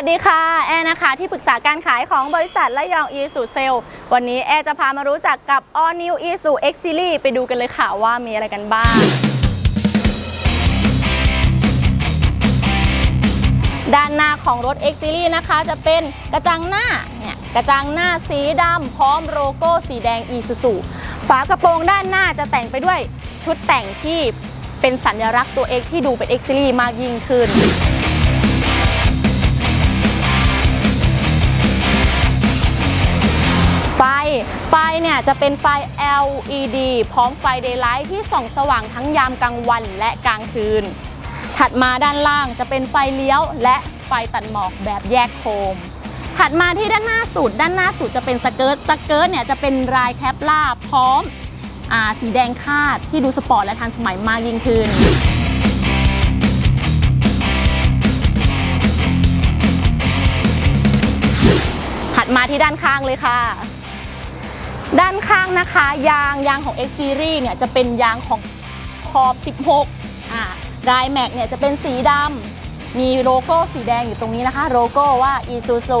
สดีค่ะ แอร์นะคะ ที่ปรึกษาการขายของบริษัทและยองอีสุเซลวันนี้แอร์จะพามารู้จักกับ All New i s u X Series ไปดูกันเลยค่ะว่ามีอะไรกันบ้าง ด้านหน้าของรถ X Series นะคะจะเป็นกระจังหน้าเนี่ยกระจังหน้าสีดำพร้อมโลโก้สีแดง Isuzu ฝากระโปรงด้านหน้าจะแต่งไปด้วยชุดแต่งที่เป็นสัญลักษณ์ตัว X ที่ดูเป็น X Series มากยิ่งขึ้น ไฟเนี่ยจะเป็นไฟ LED พร้อมไฟ Daylight ที่ส่องสว่างทั้งยามกลางวันและกลางคืน ถัดมาด้านล่างจะเป็นไฟเลี้ยวและไฟตัดหมอกแบบแยกโคม ถัดมาที่ด้านหน้าสุด ด้านหน้าสุดจะเป็นสเกิร์ต สเกิร์ตเนี่ยจะเป็นลายแคปล่าพร้อมอสีแดงคาดที่ดูสปอร์ตและทันสมัยมากยิ่งขึ้นถัดมาที่ด้านข้างเลยค่ะ ด้านข้างนะคะยางยางของ X Series เนี่ยจะเป็นยางของขอบ 16อ่าลายแม็กเนี่ยจะเป็นสีดำมีโลโก้สีแดงอยู่ตรงนี้นะคะโลโก้ว่า Isuzu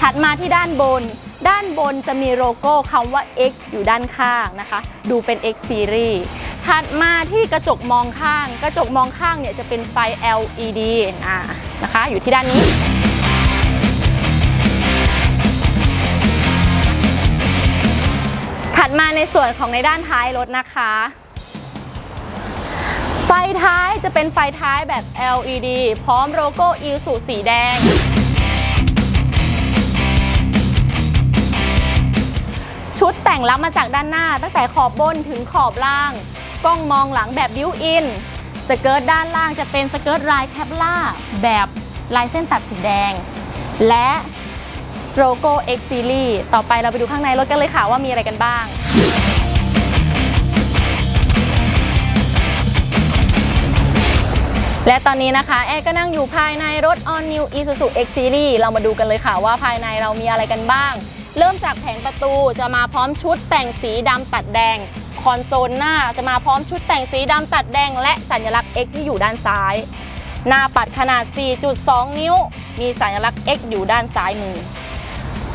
ถัดมาที่ด้านบน ด้านบนจะมีโลโก้คำว่า X อยู่ด้านข้างนะคะ ดูเป็น X Series ถัดมาที่กระจกมองข้าง กระจกมองข้างเนี่ยจะเป็นไฟ LED อ่านะคะอยู่ที่ด้านนี้ถัดมาในส่วนของในด้านท้ายรถนะคะ ไฟท้ายจะเป็นไฟท้ายแบบ LED พร้อมโลโก้ Isuzu สีแดง ชุดแต่งรับมาจากด้านหน้า ตั้งแต่ขอบบนถึงขอบล่าง กล้องมองหลังแบบบิวอิน สเกิร์ตด้านล่างจะเป็นสเกิร์ตลายแคปล่าแบบลายเส้นตัดสีแดง และโลโก้ X Series ต่อไปเราไปดูข้างในรถกันเลยค่ะว่ามีอะไรกันบ้างและตอนนี้นะคะ แอร์ก็นั่งอยู่ภายในรถ All New Isuzu X Series เรามาดูกันเลยค่ะว่าภายในเรามีอะไรกันบ้าง เริ่มจากแผงประตูจะมาพร้อมชุดแต่งสีดำตัดแดง คอนโซลหน้าจะมาพร้อมชุดแต่งสีดำตัดแดง และสัญลักษณ์ X ที่อยู่ด้านซ้าย หน้าปัดขนาด 4.2 นิ้ว มีสัญลักษณ์ X อยู่ด้านซ้ายมือ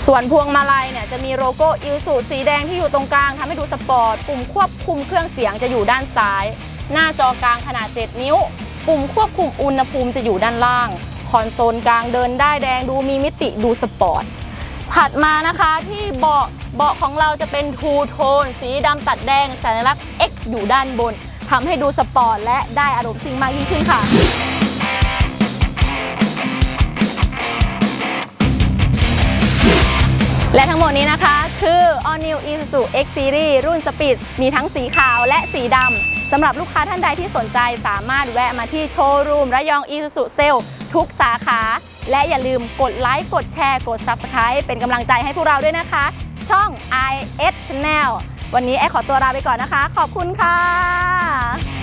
ส่วนพวงมาลัยเนี่ยจะมีโลโก้อิ s u สีแดงที่อยู่ตรงกลางทำให้ดูสปอร์ต ปุ่มควบคุมเครื่องเสียงจะอยู่ด้านซ้าย หน้าจอกลางขนาด 7 นิ้ว ปุ่มควบคุมอุณหภูมิจะอยู่ด้านล่าง คอนโซลกลางเดินได้แดงดูมีมิติดูสปอร์ต ถัดมานะคะที่เบาะเบาะของเราจะเป็นทูโทนสีดำตัดแดงสัญลักษณ์ X อยู่ด้านบนทำให้ดูสปอร์ตและได้อารมณ์ซิ่งมากยิ่งขึ้นค่ะ และทั้งหมดนี้นะคะคือ All New Isuzu X Series รุ่นสปีดมีทั้งสีขาวและสีดำสำหรับลูกค้าท่านใดที่สนใจสามารถแวะมาที่โชว์รูมระยอง Isuzu Sale ทุกสาขา และอย่าลืมกดไลค์กดแชร์กด Subscribe เป็นกำลังใจให้พวกเราด้วยนะคะ ช่อง IS Channel วันนี้แอร์ขอตัวลาไปก่อนนะคะ ขอบคุณค่ะ